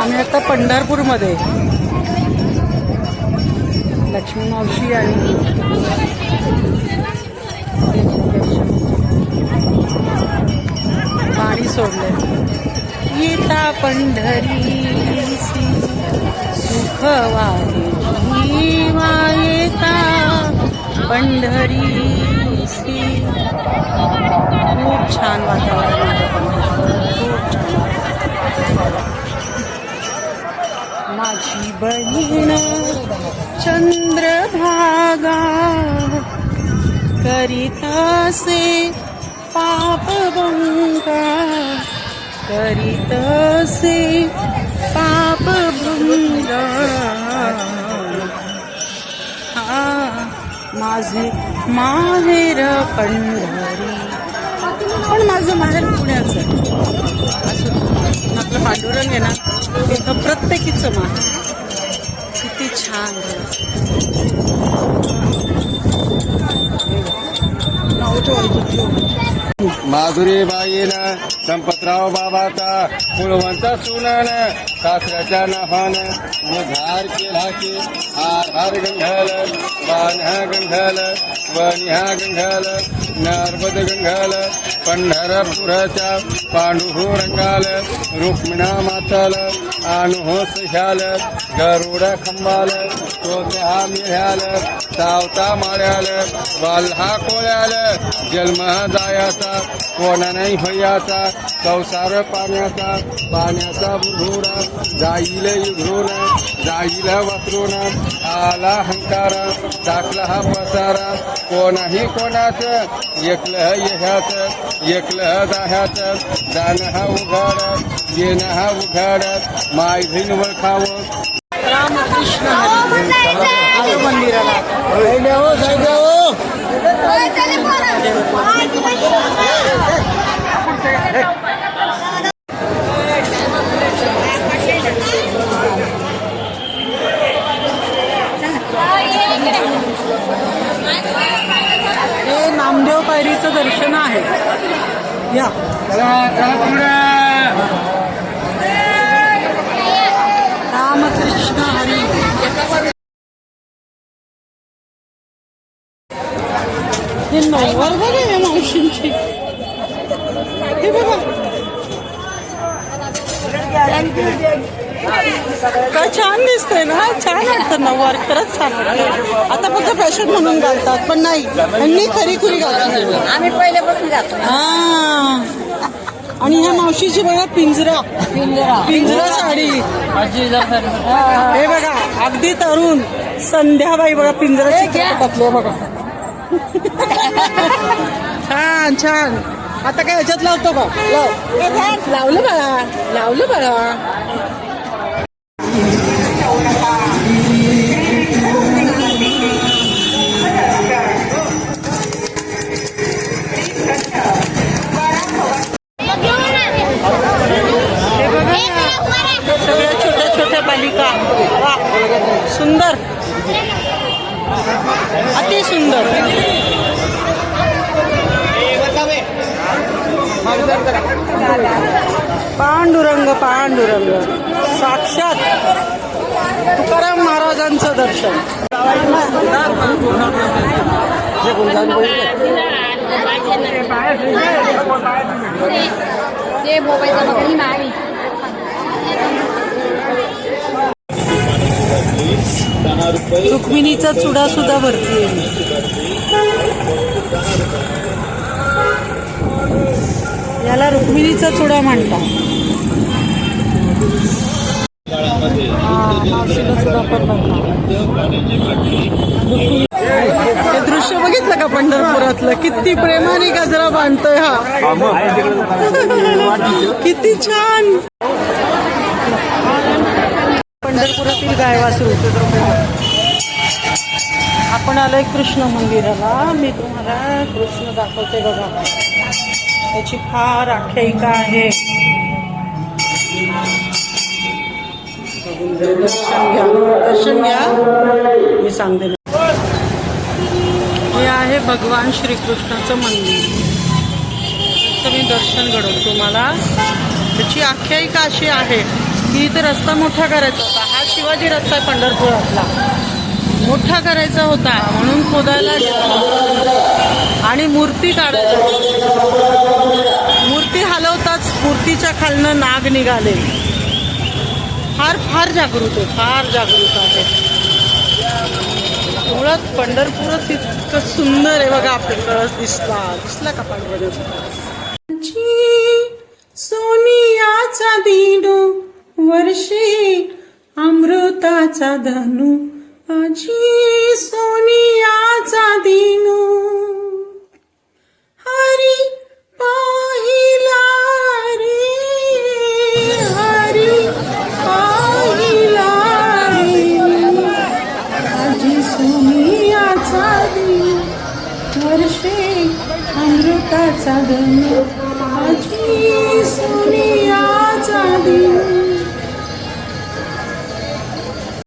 आम्ही आता पंढरपूरमध्ये. लक्ष्मी मावशी आणि पाणी सोडले. गीता पंढरी सुख येता पंढरी खूप छान वातावरण खूप छान. माझी बहीण चंद्रभागा करीतसे पापभंगा करीतसे पापभंगा हा माझे माहेर पंढरी. पण माझं माहेर पांडुरंग आहे ना तिथं प्रत्येकीचं माहेर किती छान. माधुरी बाईनं संपतराव बाबाचा कुळवंत सुनन सासऱ्याच्या नफान झार केला की आधार हार गंघल बान्हा गंघल वनिहा गंघल नर्मद गंघल पंढरपुराच्या पांडुहो रंगाल रुक्मिणा मातल आनुहो सह्याल गरुड खंबाल तोत्या मिळाल सावता माळ्याल वाल्हा कोळ्याल जन्म जायाचा कोणा नाही भयाचा संसार पाण्याचा पाण्याचा बुधुरा जाईल युधून जाईल वस्त्रून आला हंकार टाकला हा पसारा. कोणाही कोणाच एकलं ह्याच एकलं दाह्याच जाणं हा उघाड येणं हा उघाड माय बहीण वळखावं रामकृष्ण हरी आलो मंदिराला हे नामदेव पायरीचं दर्शन आहे या रामकृष्ण हरी हे नऊवार बघा या मावशींची हे बघा काय छान दिसतंय ना. छान वाटतं नऊवार खरंच छान वाटतं आता फक्त फॅशन म्हणून घालतात पण नाही. यांनी खरी खुरी घालतात आम्ही पहिल्यापासून जातो हा. आणि ह्या मावशीची बघा पिंजरा. पिंजरा. साडी. हे. बघा अगदी तरुण. संध्याबाई बघा पिंजराची चित्रपटातले बघा. छान छान. आता काय ह्याच्यात लावतो का? लाव. लावलं बाळा. लावलं बाळा. सगळ्या छोट्या छोट्या बालिका वा सुंदर. अति सुंदर. पांडुरंग पांडुरंग. साक्षात तुकाराम महाराजांचं दर्शन. रुक्मिणीचा चुडा सुद्धा भरती याला रुक्मिणीचा चुडा म्हणतात. मावशीला पण हे दृश्य बघितलं का पंढरपुरातलं? किती प्रेमाने गजरा बांधतोय हा. किती छान. पंढरपुरातील गायवासरू आपण आलोय कृष्ण मंदिराला. मी तुम्हाला कृष्ण दाखवते बघा. त्याची फार आख्यायिका आहे. दर्शन घ्या. मी सांगते. हे आहे भगवान श्रीकृष्णाचं मंदिर. तर मी दर्शन घडवतो तुम्हाला. त्याची आख्यायिका अशी आहे की इथे रस्ता मोठा करायचा होता. हा शिवाजी रस्ता आहे पंढरपुरातला. मोठा करायचा होता. म्हणून खोदायला आणि मूर्ती काढायला मूर्ती हलवताच मूर्तीच्या खालनं नाग निघाले. फार फार जागृत आहे फार जागृत आहे. मुळात पंढरपूरच इतकं सुंदर आहे बघा आपल्या कळस दिसला दिसला का पांडवर सोनियाचा दिनू वर्षी अमृताचा धनु. आजी सोनियाचा दिनू हरी पा वर्षे अमृताचा धन आजी सोनियाचा दिन